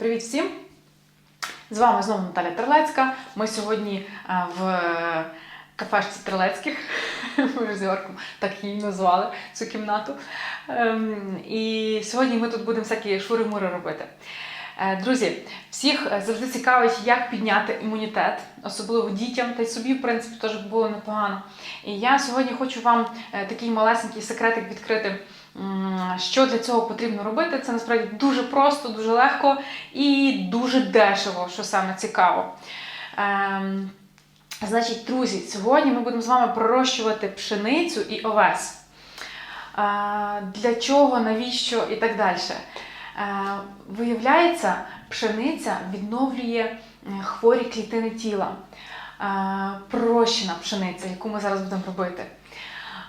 Привіт всім! З вами знову Наталя Терлецька. Ми сьогодні в кафешці Терлецьких. Ми з Йорком так її назвали цю кімнату. Ем, І сьогодні ми тут будемо всякі шури-мури робити. Е, Друзі, всіх е, завжди цікавить, як підняти імунітет, особливо дітям, та й собі, в принципі, теж було непогано. І я сьогодні хочу вам е, такий малесенький секретик відкрити. Що для цього потрібно робити? Це насправді дуже просто, дуже легко і дуже дешево, що саме цікаво. Ем, значить, друзі, сьогодні ми будемо з вами пророщувати пшеницю і овес. Е, для чого, навіщо і так далі. Е, Виявляється, пшениця відновлює хворі клітини тіла. Е, Пророщена пшениця, яку ми зараз будемо робити.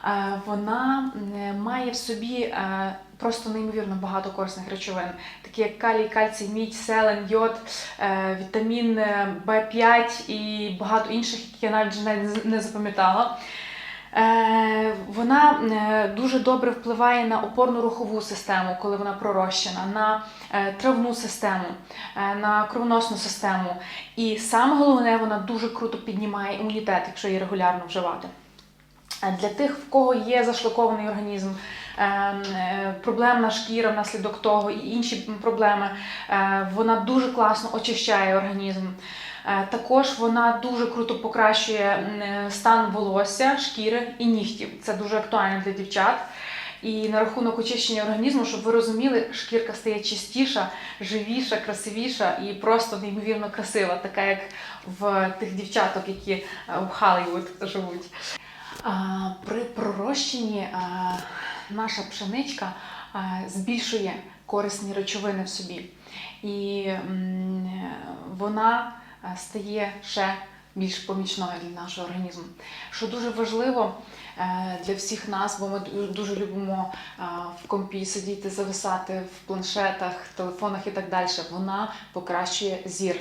Е, Вона е, має в собі е, просто неймовірно багато корисних речовин, такі як калій, кальцій, мідь, селен, йод, вітамін е, В5 і багато інших, які я навіть не запам'ятала. Вона дуже добре впливає на опорно-рухову систему, коли вона пророщена, на травну систему, на кровоносну систему. І саме головне, вона дуже круто піднімає імунітет, якщо її регулярно вживати. Е, Для тих, в кого є зашлакований організм, е, е, проблемна шкіра внаслідок того і інші проблеми, вона дуже класно очищає організм. Також вона дуже круто покращує стан волосся, шкіри і нігтів. Це дуже актуально для дівчат. І на рахунок очищення організму, щоб ви розуміли, шкірка стає чистіша, живіша, красивіша і просто неймовірно красива, така як в тих дівчаток, які в Халлівуд живуть. При пророщенні наша пшеничка збільшує корисні речовини в собі, і вона стає ще більш помічною для нашого організму. Що дуже важливо е, для всіх нас, бо ми дуже любимо в компі сидіти, зависати в планшетах, телефонах і так далі. Вона покращує зір.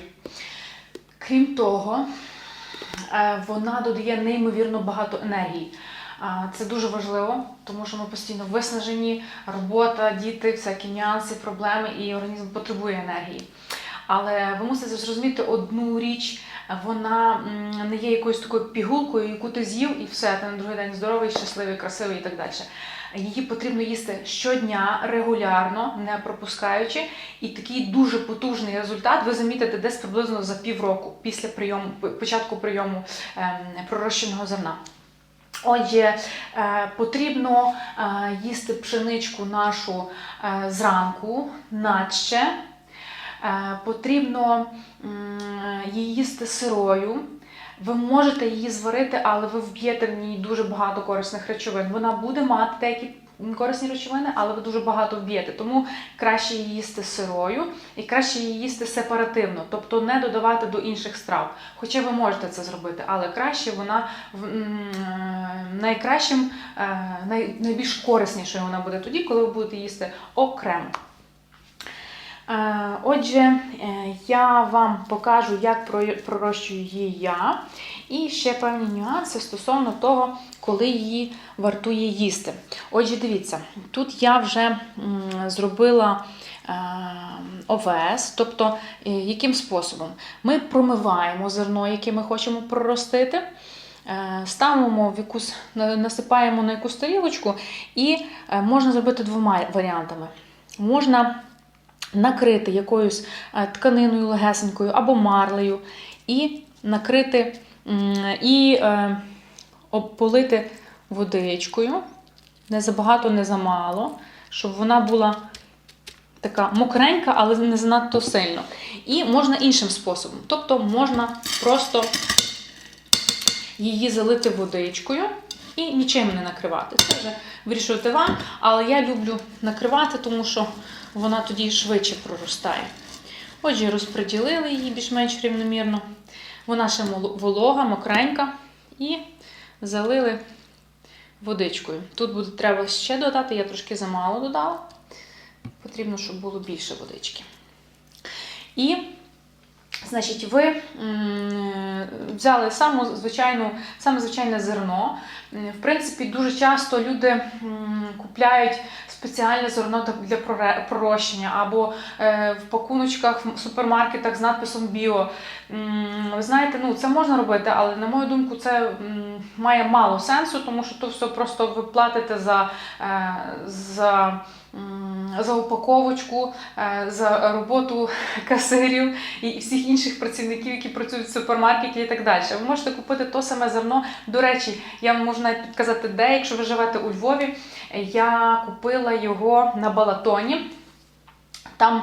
Крім того, вона додає неймовірно багато енергії. Це дуже важливо, тому що ми постійно виснажені, робота, діти, всякі нюанси, проблеми, і організм потребує енергії. Але ви мусите зрозуміти одну річ: вона не є якоюсь такою пігулкою, яку ти з'їв, і все, ти на другий день здоровий, щасливий, красивий і так далі. Її потрібно їсти щодня, регулярно, не пропускаючи, і такий дуже потужний результат ви замітите десь приблизно за півроку після прийому, початку прийому ем, пророщеного зерна. Отже, е, потрібно е, їсти пшеничку нашу е, зранку, наче. Е, Потрібно її їсти сирою. Ви можете її зварити, але ви вб'єте в ній дуже багато корисних речовин. Вона буде мати деякі корисні речовини, але ви дуже багато вб'єте. Тому краще її їсти сирою і краще її їсти сепаративно, тобто не додавати до інших страв. Хоча ви можете це зробити, але краще вона е, найкращим, е, найбільш кориснішою вона буде тоді, коли ви будете їсти окремо. Е, Отже, е, я вам покажу, як пророщую її я, і ще певні нюанси стосовно того, коли її вартує їсти. Отже, дивіться, тут я вже зробила е, овес, тобто яким способом? Ми промиваємо зерно, яке ми хочемо проростити. Ставимо в якусь, насипаємо на якусь тарілочку, і можна зробити двома варіантами. Можна накрити якоюсь е, тканиною легесенькою або марлею, і накрити і е, обполити водичкою. Не забагато, не замало, щоб вона була така мокренька, але не занадто сильно. І можна іншим способом. Тобто можна просто її залити водичкою і нічим не накривати. Це вже вирішуєте вам, але я люблю накривати, тому що вона тоді швидше проростає. Отже, розподілили її більш-менш рівномірно. Вона ще волога, мокренька, і залили водичкою. Тут буде треба ще додати, я трошки замало додала. Потрібно, щоб було більше водички. І Значить, ви взяли саму звичайну, саме звичайне зерно. В принципі, дуже часто люди купляють спеціальне зерно для пророщення, або е, в пакуночках в супермаркетах з надписом Біо. Ви знаєте, ну це можна робити, але на мою думку, це має мало сенсу, тому що то все просто ви платите за, е, за, за упаковочку, е, за роботу касирів і всіх інших працівників, які працюють в супермаркеті і так далі. Ви можете купити то саме зерно. До речі, я вам можу навіть підказати, де, якщо ви живете у Львові, я купила його на Балатоні. Там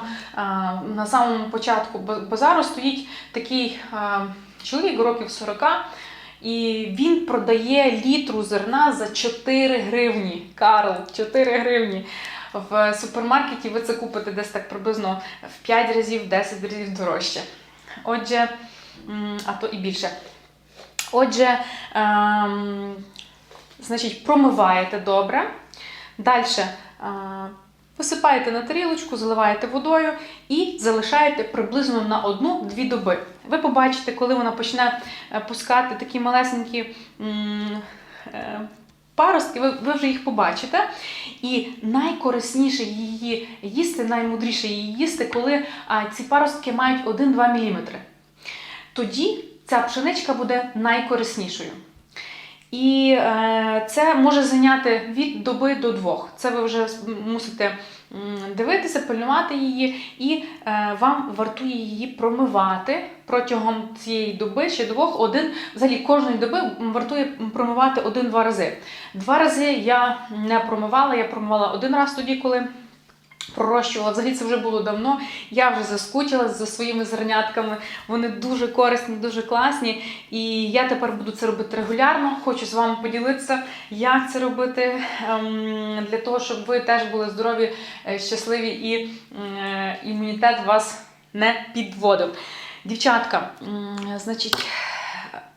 на самому початку ба- базару стоїть такий а, чоловік років 40, і він продає літру зерна за 4 гривні. Карл, 4 гривні. В супермаркеті ви це купите десь так приблизно в 5 разів, 10 разів дорожче. Отже, а то і більше. Отже, ем, значить, промиваєте добре. Далі висипаєте на тарілочку, заливаєте водою і залишаєте приблизно на одну-дві доби. Ви побачите, коли вона почне е, пускати такі малесенькі е, паростки, ви, ви вже їх побачите. І найкорисніше її їсти, наймудріше її їсти, коли а, ці паростки мають 1-2 мм. Тоді ця пшеничка буде найкориснішою. І е, це може зайняти від доби до двох. Це ви вже мусите дивитися, пильнувати її, і е, вам вартує її промивати протягом цієї доби чи двох. Один, взагалі кожної доби вартує промивати один-два рази. Два рази я не промивала, я промивала один раз тоді, коли. Пророщувала, взагалі це вже було давно. Я вже заскучила за своїми зернятками. Вони дуже корисні, дуже класні. І я тепер буду це робити регулярно. Хочу з вами поділитися, як це робити ем, для того, щоб ви теж були здорові, е, щасливі і е, імунітет вас не підводив. Дівчатка, значить,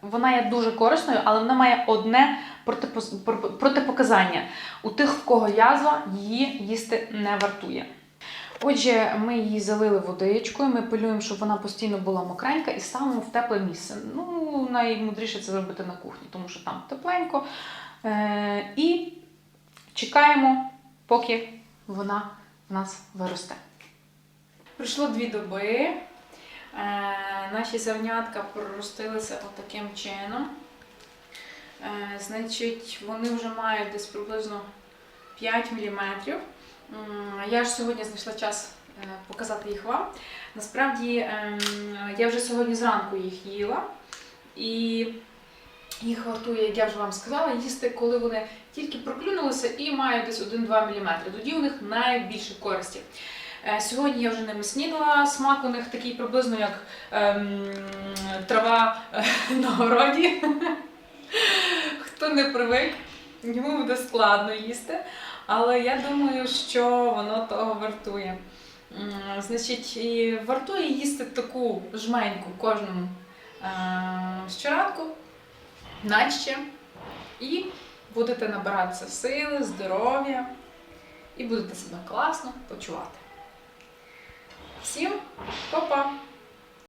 вона є дуже корисною, але вона має одне протипоказання. У тих, в кого язва, її їсти не вартує. Отже, ми її залили водичкою, ми пилюємо, щоб вона постійно була мокренька і ставимо в тепле місце. Ну, наймудріше це зробити на кухні, тому що там тепленько. Е- і чекаємо, поки вона в нас виросте. Пройшло дві доби. Е- наші зернятка проростилися отаким чином. Е, значить, вони вже мають десь приблизно 5 мм. Я ж сьогодні знайшла час е, показати їх вам. Насправді, ем, я вже сьогодні зранку їх їла. І їх вартує, як я вже вам сказала, їсти, коли вони тільки проклюнулися і мають десь 1-2 мм. Тоді у них найбільше користі. Е, Сьогодні я вже ними снідала. Смак у них такий приблизно як ем, трава е, на городі. Хто не привик, йому буде складно їсти. Але я думаю, що воно того вартує. Значить, і вартує їсти таку жменьку кожному е, щоранку, наче, і будете набиратися сили, здоров'я, і будете себе класно почувати. Всім па-па!